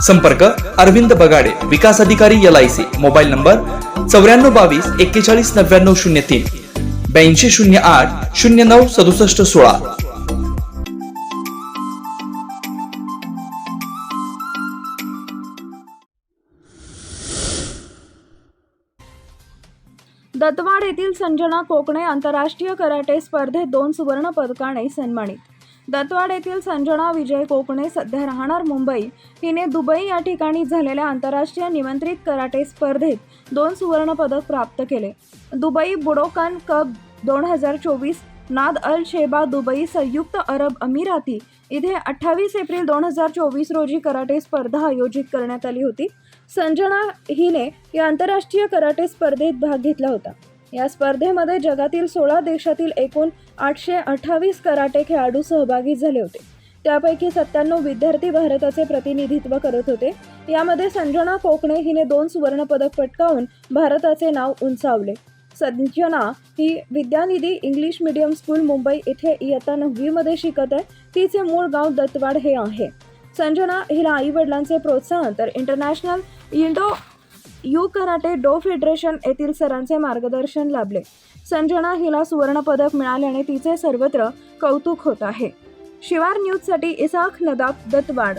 संपर्क अरविंद बगाडे विकास अधिकारी L I C mobile number चौऱ्याण्णव बावीस एक्केचाळीस नव्याण्णव शून्य तीन. ब्याऐंशी शून्य आठ शून्य नऊ सदुसष्ट सोळा. दत्तवाड येथील संजना कोकणे आंतरराष्ट्रीय कराटे स्पर्धेत दोन सुवर्ण पदकाने सन्मानित दत्तवाड येथील संजना विजय कोकणे सध्या राहणार मुंबई. हिने दुबई या ठिकाणी झालेल्या आंतरराष्ट्रीय निमंत्रित कराटे स्पर्धेत दोन सुवर्णपदक प्राप्त केले. दुबई बुडोकान कप दोन हजार चोवीस नाद अल शेबा दुबई संयुक्त अरब अमिराती इथे अठ्ठावीस एप्रिल दोन हजार चोवीस रोजी कराटे स्पर्धा आयोजित करण्यात आली होती. संजना हिने या आंतरराष्ट्रीय कराटे स्पर्धेत भाग घेतला होता. या स्पर्धेमध्ये जगातील सोळा देशातील एकूण आठशे अठ्ठावीस कराटे खेळाडू सहभागी झाले होते. त्यापैकी सत्त्याण्णव विद्यार्थी भारताचे प्रतिनिधित्व करत होते. यामध्ये संजना कोकणे हिने दोन सुवर्णपदक पटकावून भारताचे नाव उंचावले. संजना ही Vidyanidhi English medium school Mumbai इथे इयत्ता नववीमध्ये शिकत आहे. तिचे मूळ गाव दत्तवाड हे आहे. संजना हिला आई वडिलांचे प्रोत्साहन तर international Indo U karate do federation येथील सरांचे मार्गदर्शन लाभले. संजना हिला सुवर्णपदक मिळाल्याने तिचे सर्वत्र कौतुक होत आहे. शिवार न्यूजसाठी इसाख नदाब दत्तवाड.